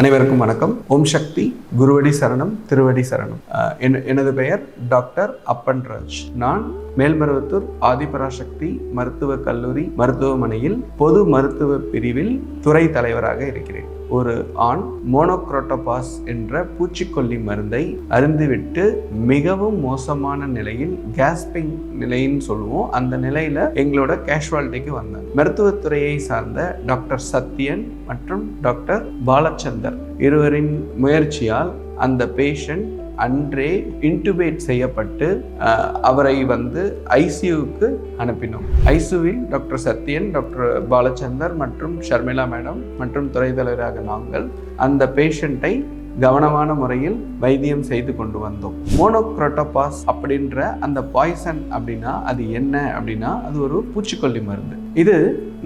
அனைவருக்கும் வணக்கம். ஓம் சக்தி குருவடி சரணம் திருவடி சரணம். எனது பெயர் டாக்டர் அப்பன் ராஜ். நான் மேல்மருவத்தூர் ஆதிபராசக்தி மருத்துவக் கல்லூரி மருத்துவமனையில் பொது மருத்துவ பிரிவில் துறை தலைவராக இருக்கிறேன். ஒரு ஆண் மோனோக்ரோட்டோபாஸ் என்ற பூச்சிக்கொல்லி மருந்தை அருந்துவிட்டு மிகவும் மோசமான நிலையில் கேஸ்பிங் நிலைன்னு சொல்லுவோம். அந்த நிலையில எங்களோட கேஷுவாலிட்டிக்கு வந்தாங்க மருத்துவத்துறையை சார்ந்த டாக்டர் சத்யன் மற்றும் டாக்டர் பாலச்சந்தர் இருவரின் முயற்சியால் அந்த பேஷண்ட் அன்றே இன்டுபேட் செய்யப்பட்டு அவரை வந்து ஐசியூவுக்கு அனுப்பினோம். ஐசியூவில் டாக்டர் சத்யன் டாக்டர் பாலச்சந்தர் மற்றும் ஷர்மிளா மேடம் மற்றும் துறை தலைவராக நாங்கள் அந்த பேஷண்ட்டை கவனமான முறையில் வைத்தியம் செய்து கொண்டு வந்தோம். மோனோக்ரோட்டோபாஸ் அப்படின்ற அந்த பாய்சன் அப்படின்னா அது என்ன அப்படின்னா அது ஒரு பூச்சிக்கொல்லி மருந்து. இது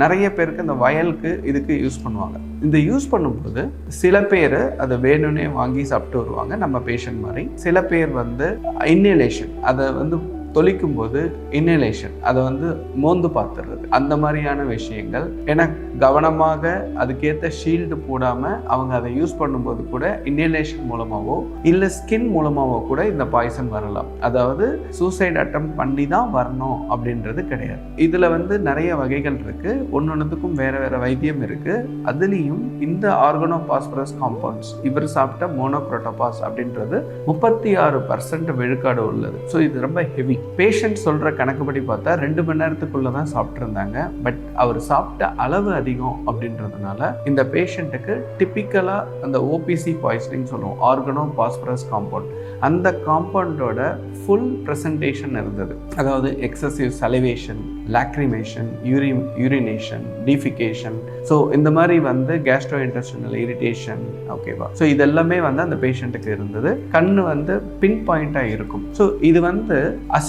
நிறைய பேருக்கு இந்த வயலுக்கு இதுக்கு யூஸ் பண்ணுவாங்க. இந்த யூஸ் பண்ணும்போது சில பேர் அதை வேணும்னே வாங்கி சாப்பிட்டு வருவாங்க. நம்ம பேஷண்ட் மாதிரி சில பேர் வந்து இன்னேலேஷன் அதை வந்து தொளிக்கும் போது இன்னலேஷன் அதை வந்து மோந்து பார்த்துடுறது. அந்த மாதிரியான விஷயங்கள். ஏன்னா கவனமாக அதுக்கேற்ற ஷீல்டு போடாமல் அவங்க அதை யூஸ் பண்ணும்போது கூட இன்னலேஷன் மூலமாகவோ இல்லை ஸ்கின் மூலமாகவோ கூட இந்த பாய்சன் வரலாம். அதாவது சூசைட் அட்டம் பண்ணி தான் வரணும் அப்படின்றது கிடையாது. இதில் வந்து நிறைய வகைகள் இருக்குது ஒன்று ஒன்றுத்துக்கும் வேறு வேறு வைத்தியம் இருக்குது அதுலேயும் இந்த ஆர்கனோ பாஸ்பரஸ் காம்பவுண்ட்ஸ் இவர் சாப்பிட்ட மோனோக்ரோட்டோபாஸ் அப்படின்றது முப்பத்தி ஆறு பர்சன்ட் விழுக்காடு உள்ளது. ஸோ இது ரொம்ப ஹெவி பேஷண்ட் சொல்ற கணக்குப்படி பார்த்தா ரெண்டு மணி நேரத்துக்குள்ள தான் சாப்பிட்ருந்தாங்க பட் அவர் சாப்பிட்ட அளவு அதிகம் அப்படின்றதுனால இந்த பேஷண்ட்டுக்கு டிப்பிக்கலாக அந்த ஓபிசி பாய்சனிங் சொல்லுவோம். ஆர்கனோ பாஸ்பரஸ் காம்பவுண்ட் அந்த காம்பவுண்டோட ஃபுல் ப்ரெசன்டேஷன் இருந்தது. அதாவது எக்ஸசிவ் சலிவேஷன் லாக்ரிமேஷன் யூரி யூரினேஷன் டிஃபிகேஷன் ஸோ இந்த மாதிரி வந்து கேஸ்ட்ரோ இன்டெஸ்டினல் இரிட்டேஷன் ஓகேவா ஸோ இதெல்லாமே வந்து அந்த பேஷண்ட்டுக்கு இருந்தது. கண் வந்து பின் பாயிண்ட்டாக இருக்கும். ஸோ இது வந்து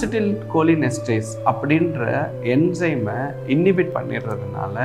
அசிட்டில் கோலினெஸ்டேஸ் அப்படின்ற என்சைமை இன்னிபிட் பண்ணிடுறதுனால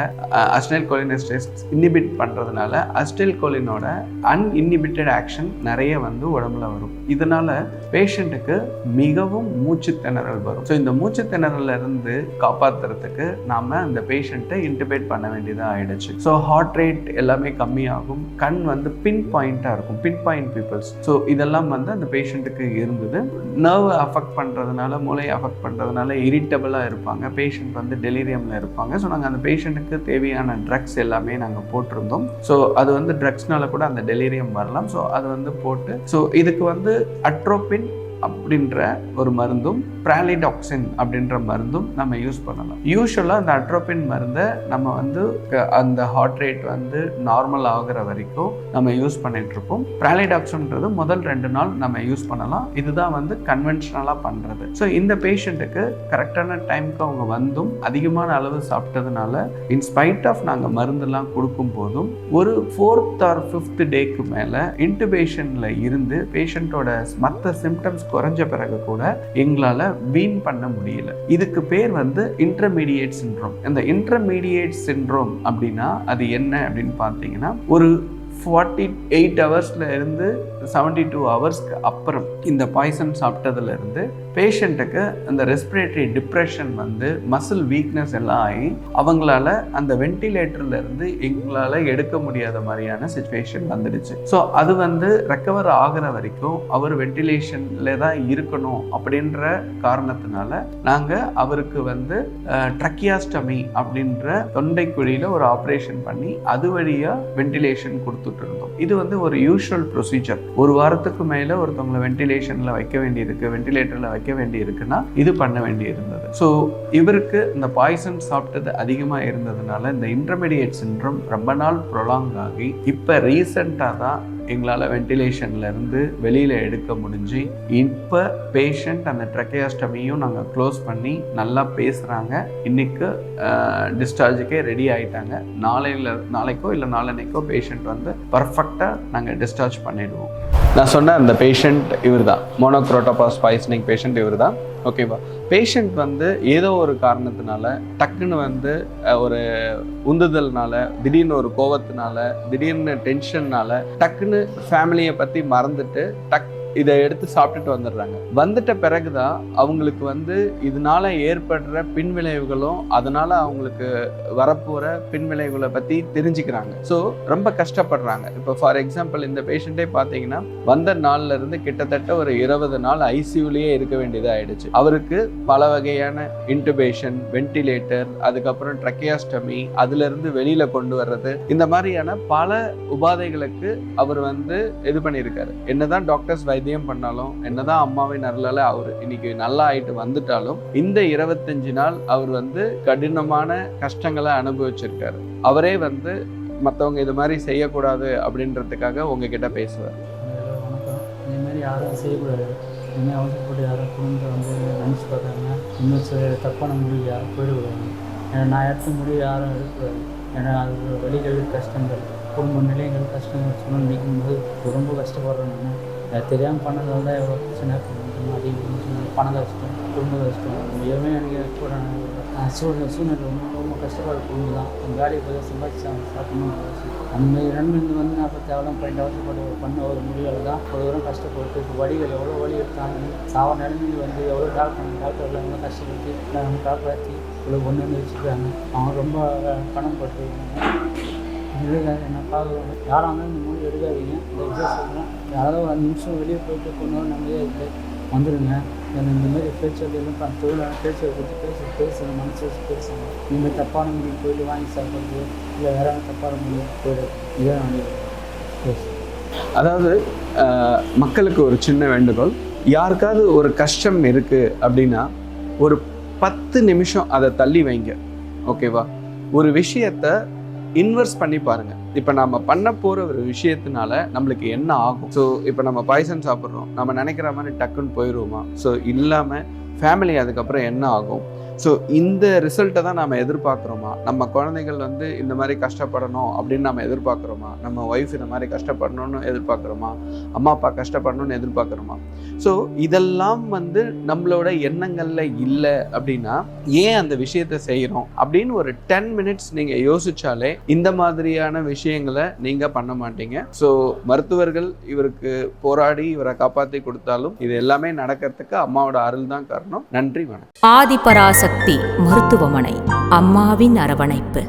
அசிட்டில் கோலினெஸ்டேஸ் இன்னிபிட் பண்ணுறதுனால அசிட்டில் கோலினோட அன்இன்ஹிபிட்டட் ஆக்ஷன் நிறைய வந்து உடம்புல வரும். இதனால பேஷண்ட்டுக்கு மிகவும் மூச்சு திணறல் வரும். ஸோ இந்த மூச்சு திணறல இருந்து காப்பாற்றுறதுக்கு நாம் அந்த பேஷண்ட்டை இன்டிபேட் பண்ண வேண்டியதாக ஆயிடுச்சு. ஸோ ஹார்ட் ரேட் எல்லாமே கம்மியாகும். கண் வந்து பின் பாயிண்ட்டாக இருக்கும். பின் பாயிண்ட் பீப்புள்ஸ் ஸோ இதெல்லாம் வந்து அந்த பேஷண்ட்டுக்கு இருந்தது. நர்வ் அஃபெக்ட் பண்ணுறதுனால மூளையை அஃபெக்ட் பண்ணுறதுனால இரிட்டபிளாக இருப்பாங்க. பேஷண்ட் வந்து டெலிரியமில் இருப்பாங்க. ஸோ நாங்கள் அந்த பேஷண்ட்டுக்கு தேவையான ட்ரக்ஸ் எல்லாமே நாங்கள் போட்டிருந்தோம். ஸோ அது வந்து ட்ரக்ஸ்னால கூட அந்த டெலிரியம் வரலாம். ஸோ அது வந்து போட்டு ஸோ இதுக்கு வந்து அட்ரோபின் அப்படின்ற ஒரு மருந்தும் பிராலிடாக்சின் அப்படின்ற மருந்தும் நம்ம யூஸ் பண்ணலாம். யூஸ்வலாக அந்த அட்ரோபின் மருந்தை நம்ம வந்து க- அந்த ஹார்ட் ரேட் வந்து நார்மல் ஆகிற வரைக்கும் நம்ம யூஸ் பண்ணிகிட்ருப்போம் இருப்போம். பிராலிடாக்சின்றது முதல் ரெண்டு நாள் நம்ம யூஸ் பண்ணலாம். இதுதான் வந்து கன்வென்ஷனலாக பண்ணுறது ஸோ இந்த பேஷண்ட்டுக்கு கரெக்டான டைம்க்கு அவங்க வந்தும் அதிகமான அளவு சாப்பிட்டதுனால இன்ஸ்பைட் ஆஃப் நாங்கள் மருந்தெல்லாம் கொடுக்கும் போதும் ஒரு ஃபோர்த் ஆர் ஃபிஃப்த் டேக்கு மேலே இன்டுபேஷனில் இருந்து பேஷண்ட்டோட மற்ற சிம்டம்ஸ் குறைஞ்ச பிறகு கூட எங்களால் வீண் பண்ண முடியல. இதுக்கு பேர் வந்து இன்டர்மீடியேட் சின்ட்ரோம் இந்த இன்டர்மீடியேட் சின்ட்ரோம் அப்படின்னா அது என்ன அப்படின்னு பார்த்தீங்கன்னா ஒரு ஃபார்ட்டி எயிட் ஹவர்ஸ்ல இருந்து செவன்டி டூ ஹவர்ஸ்க்கு அப்புறம் இந்த பாய்சன் சாப்பிட்டதுல இருந்து பேஷண்ட்டுக்கு அந்த ரெஸ்பிரேட்டரி டிப்ரெஷன் வந்து மசில் வீக்னஸ் எல்லாம் ஆகி அவங்களால அந்த வென்டிலேட்டர்லேருந்து எங்களால் எடுக்க முடியாத மாதிரியான சுச்சுவேஷன் வந்துடுச்சு. ஸோ அது வந்து ரெக்கவர் ஆகிற வரைக்கும் அவர் வென்டிலேஷனில் தான் இருக்கணும் அப்படின்ற காரணத்தினால நாங்கள் அவருக்கு வந்து ட்ரக்கியாஸ்டமி அப்படின்ற தொண்டைக்குழியில் ஒரு ஆப்ரேஷன் பண்ணி அது வழியாக வென்டிலேஷன் கொடுத்துட்டு இருந்தோம். இது வந்து ஒரு யூஷுவல் ப்ரொசீஜர் ஒரு வாரத்துக்கு மேலே ஒருத்தவங்களை வென்டிலேஷனில் வைக்க வேண்டியிருக்கு வென்டிலேட்டரில் வைக்க வேண்டியிருக்குன்னா இது பண்ண வேண்டி இருந்தது ஸோ இவருக்கு இந்த பாய்சன் சாப்பிட்டது அதிகமாக இருந்ததுனால இந்த இன்டர்மீடியட் சின்ரம் ரொம்ப நாள் ப்ரொலாங் ஆகி இப்போ ரீசண்டாக தான் எங்களால் வென்டிலேஷன்லேருந்து வெளியில் எடுக்க முடிஞ்சு இப்போ பேஷண்ட் அந்த ட்ரக்கையாஸ்டமியும் நாங்கள் க்ளோஸ் பண்ணி நல்லா பேசுகிறாங்க இன்றைக்கு டிஸ்சார்ஜுக்கே ரெடி ஆகிட்டாங்க நாளையில் நாளைக்கோ இல்லை நாளன்னைக்கோ பேஷண்ட் வந்து பர்ஃபெக்டாக நாங்கள் டிஸ்சார்ஜ் பண்ணிவிடுவோம் நான் சொன்ன அந்த பேஷண்ட் இவர் தான் மோனோக்ரோட்டோபாஸ் பாய்சனிங் பேஷண்ட் இவர் தான் ஓகேவா பேஷண்ட் வந்து ஏதோ ஒரு காரணத்தினால டக்குன்னு வந்து ஒரு உந்துதல்னால திடீர்னு ஒரு கோவத்தினால திடீர்னு டென்ஷன்னால டக்குன்னு ஃபேமிலியை பற்றி மறந்துட்டு டக் இதை எடுத்து சாப்பிட்டுட்டு வந்துடுறாங்க. வந்துட்ட பிறகுதான் அவங்களுக்கு வந்து இதனால ஏற்படுற பின்விளைவுகளும் அதனால அவங்களுக்கு வரப்போற பின்விளைவுகளை பத்தி தெரிஞ்சுக்கிறாங்க. ஸோ ரொம்ப கஷ்டப்படுறாங்க. இப்போ ஃபார் எக்ஸாம்பிள் இந்த பேஷண்ட்டே பார்த்தீங்கன்னா வந்த நாள்ல இருந்து கிட்டத்தட்ட ஒரு இருபது நாள் ஐசியூலயே இருக்க வேண்டியதாக ஆயிடுச்சு. அவருக்கு பல வகையான இன்டுபேஷன் வென்டிலேட்டர் அதுக்கப்புறம் ட்ரக்கியாஸ்டமி அதுல இருந்து வெளியில கொண்டு வர்றது இந்த மாதிரியான பல உபாதைகளுக்கு அவர் வந்து இது பண்ணியிருக்காரு. என்னதான் டாக்டர்ஸ் வைத்தியம் பண்ணாலும் என்னதான் அம்மாவை அருளால அவர் இன்னைக்கு நல்லா ஆயிட்டு வந்துட்டாலும் இந்த இருபத்தஞ்சு நாள் அவர் வந்து கடினமான கஷ்டங்களை அனுபவிச்சிருக்காரு. அவரே வந்து மற்றவங்க இது மாதிரி செய்யக்கூடாது அப்படின்றதுக்காக உங்ககிட்ட பேசுவார். அதனால வணக்கம் யாரும் செய்யக்கூடாது. இனிமேல் அவசரப்பட்டு யாரும் குடும்பத்தை வந்து நினச்சி பார்க்காம இன்னும் சில தப்பான முடிவு யாரும் போயிடக்கூடாது ஏன்னா நான் எடுத்த முடிவு யாரும் எடுக்கக்கூடாது ஏன்னா அது வழிகள் கஷ்டங்கள் குடும்ப நிலையங்கள் கஷ்டங்கள் சொன்னால் நிற்கும் போது ரொம்ப கஷ்டப்படுறேன் நான். அது தெரியாமல் பண்ணதால தான் எவ்வளோ பிரச்சனை கொஞ்சம் அதிகம் சொன்னாங்க. பண கஷ்டம் குடும்ப கஷ்டம் எதுவுமே எனக்கு கூட சூழ்நிலை சூழ்நிலை ரொம்ப ரொம்ப கஷ்டப்படுற குடும்பம் தான். எங்கள் வேலைக்கு போய் சம்பாதிச்சு சாப்பிடணும் அந்த மாதிரி ரெண்டு வந்து நான் இப்போ பன்னெண்டு பண்ணிட்டு அவசரப்பட்டு பண்ண ஒரு முடிவில் தான் ஒரு தூரம் கஷ்டப்பட்டு இப்போ வழிகள் எவ்வளோ வழி எடுத்தாங்க சாவ நிலைமையில் வந்து எவ்வளோ டாக்டர் டாக்டர் எல்லாம் கஷ்டப்பட்டு அவங்க காப்பாற்றி இவ்வளோ கொண்டு வந்து வச்சுருக்காங்க. அவங்க ரொம்ப பணம் பட்டு என்ன பார்க்குறோம் யாராக இருந்தாலும் இந்த மொழி எடுக்காதீங்க. இந்த விஷயம் சொல்கிறேன் யாராவது ஒரு அஞ்சு நிமிஷம் வெளியே போயிட்டு கொண்டு நம்மளே இல்லை வந்துடுங்க எனக்கு இந்த மாதிரி பேச்சு எல்லாம் தொழிலாக பேச்சு கொடுத்து பேச பேசுகிற மனசு வச்சு பேசுங்க. இந்த தப்பான முடிவு போயிட்டு வாங்கி சாப்பிட்றது இல்லை வேற தப்பான முடிவு போயிடு இதான் நான் பேசுகிறேன் அதாவது மக்களுக்கு ஒரு சின்ன வேண்டுகோள். யாருக்காவது ஒரு கஷ்டம் இருக்குது அப்படின்னா ஒரு பத்து நிமிஷம் அதை தள்ளி வைங்க. ஓகேவா? ஒரு விஷயத்த இன்வெர்ஸ் பண்ணி பாருங்க. இப்போ நம்ம பண்ண போற ஒரு விஷயத்தினால நம்மளுக்கு என்ன ஆகும்? ஸோ இப்போ நம்ம பாய்சன் சாப்பிட்றோம். நம்ம நினைக்கிற மாதிரி டக்குன்னு போயிடுவோமா? ஸோ இல்லாம ஃபேமிலி அதுக்கப்புறம் என்ன ஆகும்? ஸோ இந்த ரிசல்ட்டை தான் நம்ம எதிர்பார்க்குறோமா? நம்ம குழந்தைகள் வந்து இந்த மாதிரி கஷ்டப்படணும் அப்படின்னு நம்ம எதிர்பார்க்குறோமா? நம்ம ஒய்ஃப் இந்த மாதிரி கஷ்டப்படணும்னு எதிர்பார்க்குறோமா? அம்மா அப்பா கஷ்டப்படணும்னு எதிர்பார்க்குறோமா? ஸோ இதெல்லாம் வந்து நம்மளோட எண்ணங்களில் இல்லை அப்படின்னா ஏன் அந்த விஷயத்தை செய்கிறோம் அப்படின்னு ஒரு டென் மினிட்ஸ் நீங்கள் யோசிச்சாலே இந்த மாதிரியான விஷயங்களை நீங்கள் பண்ண மாட்டீங்க. ஸோ மருத்துவர்கள் இவருக்கு போராடி இவரை காப்பாற்றி கொடுத்தாலும் இது எல்லாமே நடக்கிறதுக்கு அம்மாவோட அருள் தான் காரணம். நன்றி வணக்கம். சக்தி மருத்துவமனை அம்மாவின் அரவணைப்பு.